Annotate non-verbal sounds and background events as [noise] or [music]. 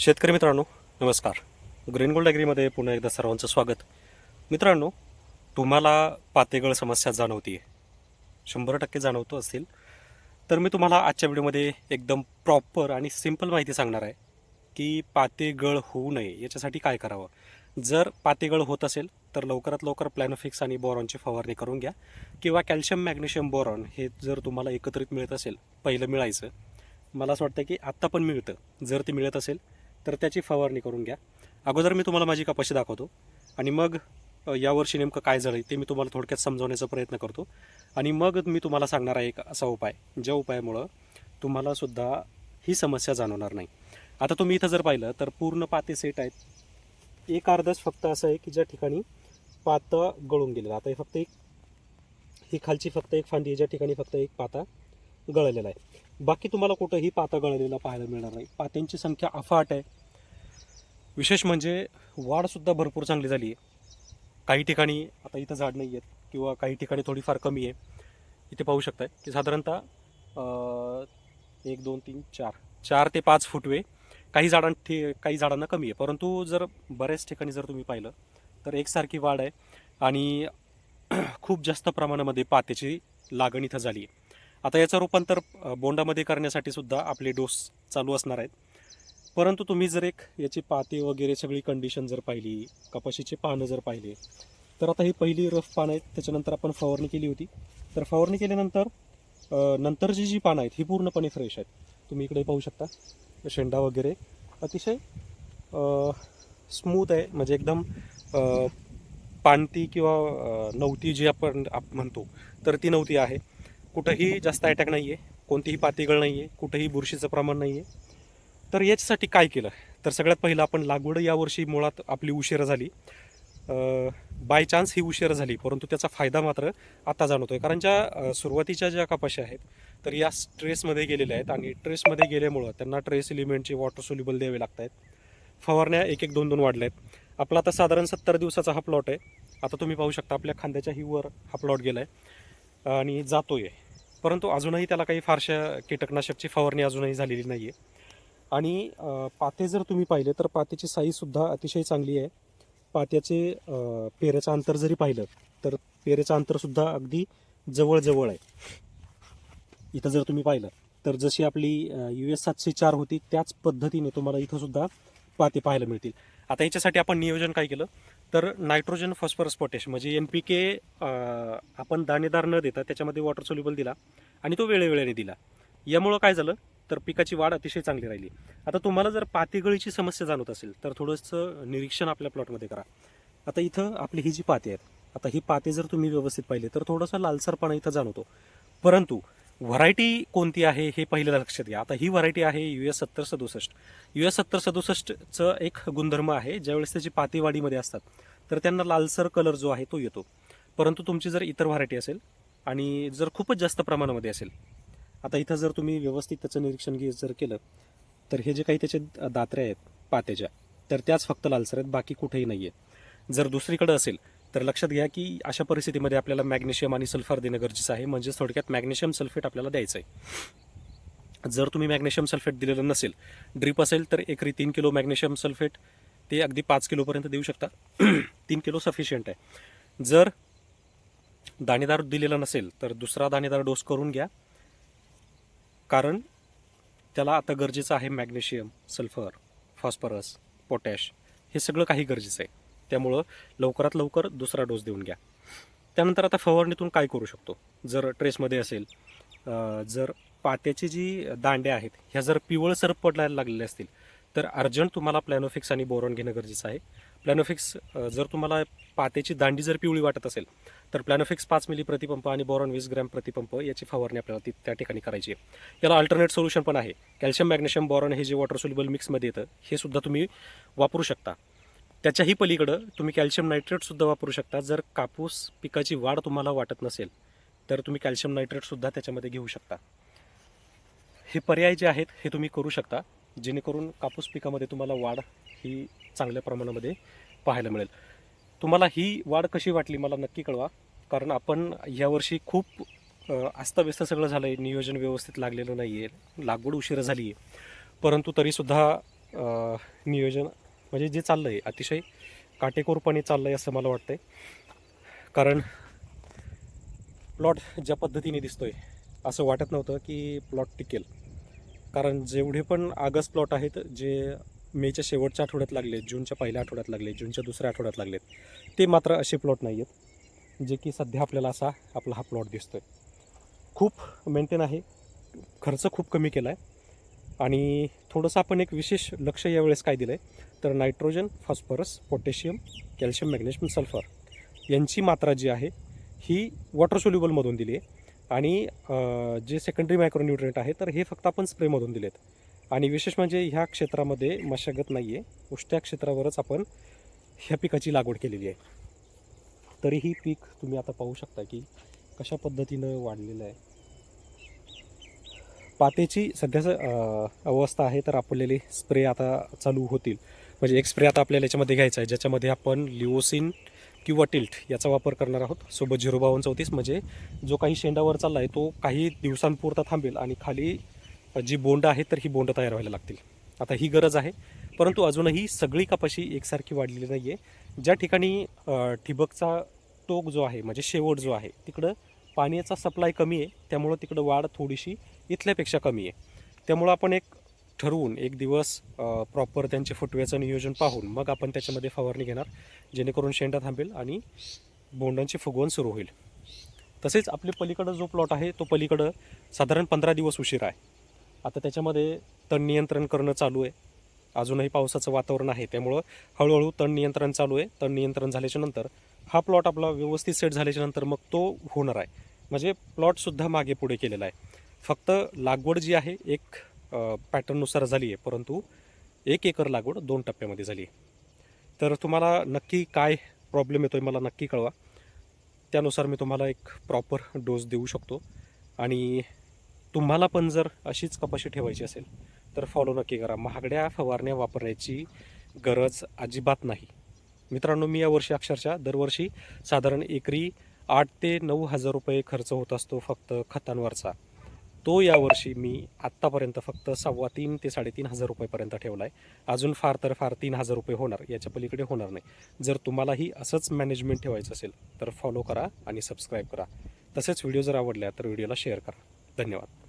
शेतकरी मित्रांनो नमस्कार. ग्रीन गोल्ड ॲग्रीमध्ये पुन्हा एकदा सर्वांचं स्वागत. मित्रांनो तुम्हाला पातेगळ समस्या जाणवती आहे शंभर टक्के जाणवतो असेल तर मी तुम्हाला आजच्या व्हिडिओमध्ये एकदम प्रॉपर आणि सिंपल माहिती सांगणार आहे की पातेगळ होऊ नये याच्यासाठी काय करावं. जर पातेगळ होत असेल तर लवकरात लवकर प्लॅनोफिक्स आणि बोरॉनची फवारणी करून घ्या. किंवा कॅल्शियम मॅग्नेशियम बोरॉन हे जर तुम्हाला एकत्रित मिळत असेल पहिलं मिळायचं. मला असं वाटतं की आत्ता पण मिळतं. जर ते मिळत असेल तर त्याची फवारणी करून घ्या. अगोदर मी तुम्हाला माझी कपाशी दाखवतो आणि मग यावर्षी नेमकं काय झालं ते मी तुम्हाला थोडक्यात समजवण्याचा प्रयत्न करतो. आणि मग मी तुम्हाला सांगणार आहे एक असा उपाय ज्या उपायामुळं तुम्हाला सुद्धा ही समस्या जाणवणार नाही. आता तुम्ही इथं जर पाहिलं तर पूर्ण पाते सेट आहेत. एक अर्धच फक्त असं आहे की ज्या ठिकाणी पातं गळून गेलेलं आता हे फक्त एक ही खालची फक्त एक फांदी आहे, ज्या ठिकाणी फक्त एक पाता गळलेला आहे. बाकी तुम्हाला कुठंही पाता गळलेला पाहायला मिळणार नाही. पात्यांची संख्या अफाट आहे. विशेष म्हणजे वाढसुद्धा भरपूर चांगली झाली आहे. काही ठिकाणी आता इथं झाड नाही आहेत किंवा काही ठिकाणी थोडीफार कमी आहे. इथे पाहू शकताय की साधारणतः एक दोन तीन चार. चार ते पाच फुटवे काही झाडांठी काही झाडांना कमी आहे. परंतु जर बऱ्याच ठिकाणी जर तुम्ही पाहिलं तर एकसारखी वाढ आहे आणि [clears throat] खूप जास्त प्रमाणामध्ये पात्याची लागण इथं झाली आहे. आता याचं रूपांतर बोंडामध्ये करण्यासाठी सुद्धा आपले डोस चालू असणार आहेत. परंतु तुम्ही जर एक याची पाते वगैरे सगळी कंडिशन जर पाहिली कपाशीचे पानं जर पाहिले तर आता ही पहिली रफ पानं आहेत त्याच्यानंतर आपण फवारणी केली होती. तर फवारणी केल्यानंतर नंतरची जी पानं आहेत ही पूर्णपणे फ्रेश आहेत. तुम्ही इकडे पाहू शकता शेंडा वगैरे. अतिशय स्मूथ आहे म्हणजे एकदम पाणती किंवा नवती जी आपण आप म्हणतो तर ती नवती आहे. कुठंही जास्त अटॅक नाही आहे कोणतीही पातीगळ नाही आहे कुठंही बुरशीचं प्रमाण नाही आहे तर याच्यासाठी काय केलं? तर सगळ्यात पहिलं आपण लागवड यावर्षी मुळात आपली उशिरा झाली. बाय चान्स ही उशिरा झाली परंतु त्याचा फायदा मात्र आता जाणवतोय. कारण ज्या सुरुवातीच्या ज्या कपाशा आहेत तर या स्ट्रेसमध्ये गेलेल्या आहेत आणि ट्रेसमध्ये गेल्यामुळं त्यांना ट्रेस एलिमेंटचे वॉटर सोल्युबल द्यावे लागत आहेत फवारण्या एक एक दोन दोन वाढल्या आहेत आपला आता साधारण सत्तर दिवसाचा हा प्लॉट आहे. आता तुम्ही पाहू शकता आपल्या खांद्याच्या हीवर हा प्लॉट गेला आहे आणि जातो आहे परंतु अजूनही त्याला काही फारशा कीटकनाशकची फवारणी अजूनही झालेली नाही आहे आणि पाते जर तुम्ही पाहिले तर पात्याची साईजसुद्धा अतिशय चांगली आहे. पात्याचे पेरेचं अंतर जरी पाहिलं तर पेरेचं अंतरसुद्धा अगदी जवळजवळ आहे. इथं जर तुम्ही पाहिलं तर जशी आपली यू एस सातशे चार होती त्याच पद्धतीने तुम्हाला इथंसुद्धा पाते पाहायला मिळतील. आता याच्यासाठी आपण नियोजन काय केलं? तर नायट्रोजन फॉस्फरस पोटॅश म्हणजे एन पी के आपण दाणेदार न देता त्याच्यामध्ये वॉटर सोल्युबल दिला आणि तो वेळेवेळेने दिला. यामुळं काय झालं? तर पिकाची वाढ अतिशय चांगली राहिली. आता तुम्हाला जर पातेगळीची समस्या जाणवत असेल तर थोडंसं निरीक्षण आपल्या प्लॉटमध्ये करा. आता इथं आपली ही जी पाते आहेत आता ही पाते जर तुम्ही व्यवस्थित पाहिले तर थोडासा लालसरपणा इथं जाणवतो. परंतु व्हरायटी कोणती आहे हे पहिलं लक्षात घ्या. आता ही व्हरायटी आहे यू एस सत्तर सदुसष्ट यू एस सत्तर सदुसष्टचं एक गुणधर्म आहे ज्यावेळेस त्याची पातेवाडीमध्ये असतात तर त्यांना लालसर कलर जो आहे तो येतो. परंतु तुमची जर इतर व्हरायटी असेल आणि जर खूपच जास्त प्रमाणामध्ये असेल आता इथं जर तुम्ही व्यवस्थित त्याचं निरीक्षण घे जर केलं तर हे जे काही त्याचे दात्र्या आहेत पात्याच्या तर त्याच फक्त लालसर आहेत बाकी कुठेही नाही आहे जर दुसरीकडे असेल तर लक्षात घ्या की अशा परिस्थितीमध्ये आपल्याला मॅग्नेशियम आणि सल्फर देणं गरजेचं आहे. म्हणजे थोडक्यात मॅग्नेशियम सल्फेट आपल्याला द्यायचं आहे. जर तुम्ही मॅग्नेशियम सल्फेट दिलेलं नसेल ड्रीप असेल तर एकरी तीन किलो मॅग्नेशियम सल्फेट ते अगदी पाच किलोपर्यंत देऊ शकता. [clears throat] तीन किलो सफिशियंट आहे. जर दाणेदार दिलेला नसेल तर दुसरा दाणेदार डोस करून घ्या. कारण त्याला आता गरजेचं आहे मॅग्नेशियम सल्फर फॉस्फरस पोटॅश हे सगळं काही गरजेचं आहे. त्यामुळं लवकरात लवकर दुसरा डोस देऊन घ्या. त्यानंतर आता फवारणीतून काय करू शकतो? जर ट्रेसमध्ये असेल जर पात्याची जी दांड्या आहेत ह्या जर पिवळसर पडायला लागलेल्या असतील तर अर्जंट तुम्हाला प्लॅनोफिक्स आणि बोरॉन घेणं गरजेचं आहे. प्लॅनोफिक्स जर तुम्हाला पात्याची दांडी जर पिवळी वाटत असेल तर प्लॅनोफिक्स पाच मिली प्रतिपंप आणि बोरॉन वीस ग्रॅम प्रतिपंप याची फवारणी आपल्याला ती त्या ठिकाणी करायची आहे. याला अल्टरनेट सोल्युशन पण आहे. कॅल्शियम मॅग्नेशियम बोरॉन हे जे वॉटर सोल्युबल मिक्समध्ये येतं हे सुद्धा तुम्ही वापरू शकता. त्याच्याही पलीकडं तुम्ही कॅल्शियम नायट्रेटसुद्धा वापरू शकता. जर कापूस पिकाची वाढ तुम्हाला वाटत नसेल तर तुम्ही कॅल्शियम नायट्रेटसुद्धा त्याच्यामध्ये घेऊ शकता. हे पर्याय जे आहेत हे तुम्ही करू शकता. जेणेकरून कापूस पिकामध्ये तुम्हाला वाढ ही चांगल्या प्रमाणामध्ये पाहायला मिळेल. तुम्हाला ही वाढ कशी वाटली मला नक्की कळवा. कारण आपण यावर्षी खूप अस्ताव्यस्त सगळं झालं आहे नियोजन व्यवस्थित लागलेलं नाही आहे लागवड उशिरा झाली आहे परंतु तरीसुद्धा नियोजन म्हणजे जे चाललं आहे अतिशय काटेकोरपणे चाललं आहे असं मला वाटतंय. कारण प्लॉट ज्या पद्धतीने दिसतोय असं वाटत नव्हतं की प्लॉट टिकेल. कारण जेवढे पण आगस्ट प्लॉट आहेत जे मेच्या शेवटच्या आठवड्यात लागले जूनच्या पहिल्या आठवड्यात लागले जूनच्या दुसऱ्या आठवड्यात लागलेत ते मात्र असे प्लॉट नाही आहेत जे की सध्या आपल्याला असा आपला हा प्लॉट दिसतो आहे खूप मेंटेन आहे खर्च खूप कमी केला आहे आणि थोडंसं आपण एक विशेष लक्ष यावेळेस काय दिलं आहे तर nitrogen phosphorus potassium calcium magnesium sulphur यांची मात्रा जी आहे ही वॉटर सोल्युबलमधून दिली आहे. आणि जे सेकंडरी मायक्रोन्युट्रिएंट आहे तर हे फक्त आपण स्प्रेमधून दिलेत. आणि विशेष म्हणजे ह्या क्षेत्रामध्ये मशागत नाही आहे उष्ट्या क्षेत्रावरच आपण ह्या पिकाची लागवड केलेली आहे. तरीही पीक तुम्ही आता पाहू शकता की कशा पद्धतीनं वाढलेलं आहे. पातेची सध्याचं अवस्था आहे तर आपल्याला स्प्रे आता चालू होतील. म्हणजे एक स्प्रे आता आपल्याला याच्यामध्ये घ्यायचा आहे ज्याच्यामध्ये आपण लिओसिन किंवा टिल्ट याचा वापर करणार आहोत. सोबत झिरो बावन्न चौतीस म्हणजे जो काही शेंडावर चालला आहे तो काही दिवसांपुरता थांबेल आणि खाली जी बोंड आहे तर ही बोंड तयार व्हायला लागतील. आता ही गरज आहे परंतु अजूनही सगळी कपाशी एकसारखी वाढलेली नाही आहे ज्या ठिकाणी ठिबकचा टोक जो आहे म्हणजे शेवट जो आहे तिकडं पाण्याचा सप्लाय कमी आहे त्यामुळं तिकडं वाढ थोडीशी इथल्यापेक्षा कमी आहे. त्यामुळं आपण एक ठरवून एक दिवस प्रॉपर त्यांचे फुटव्याचं नियोजन पाहून मग आपण त्याच्यामध्ये फवारणी घेणार जेणेकरून शेंडा थांबेल आणि बोंडांची फुगवण सुरू होईल. तसेच आपले पलीकडं जो प्लॉट आहे तो पलीकडं साधारण पंधरा दिवस उशीर आहे. आता त्याच्यामध्ये तण नियंत्रण करणं चालू आहे. अजूनही पावसाचं वातावरण आहे त्यामुळं हळूहळू तण नियंत्रण चालू आहे. तण नियंत्रण झाल्याच्यानंतर हा प्लॉट आपला व्यवस्थित सेट झाल्याच्यानंतर मग तो होणार आहे. म्हणजे प्लॉटसुद्धा मागे पुढे केलेला आहे. फक्त लागवड जी आहे एक पॅटर्ननुसार झाली आहे परंतु एक एकर लागवड दोन टप्प्यामध्ये झाली आहे. तर तुम्हाला नक्की काय प्रॉब्लेम येतो आहे मला नक्की कळवा. त्यानुसार मी तुम्हाला एक प्रॉपर डोस देऊ शकतो. आणि तुम्हाला पण जर अशीच कपाशी ठेवायची असेल तर फॉलो नक्की करा. महागड्या फवारण्या वापरण्याची गरज अजिबात नाही. मित्रांनो मी यावर्षी अक्षरशः दरवर्षी साधारण एकरी आठ ते नऊ हजार रुपये खर्च होत असतो फक्त खतांवरचा. तो यावर्षी मी आत्तापर्यंत फक्त सव्वा तीन ते साडेतीन हजार रुपयेपर्यंत ठेवला आहे अजून फार तर फार तीन हजार रुपये होणार याच्या पलीकडे होणार नाही. जर तुम्हालाही असंच मॅनेजमेंट ठेवायचं असेल तर फॉलो करा आणि सबस्क्राईब करा. तसेच व्हिडिओ जर आवडल्या तर व्हिडिओला शेअर करा. धन्यवाद.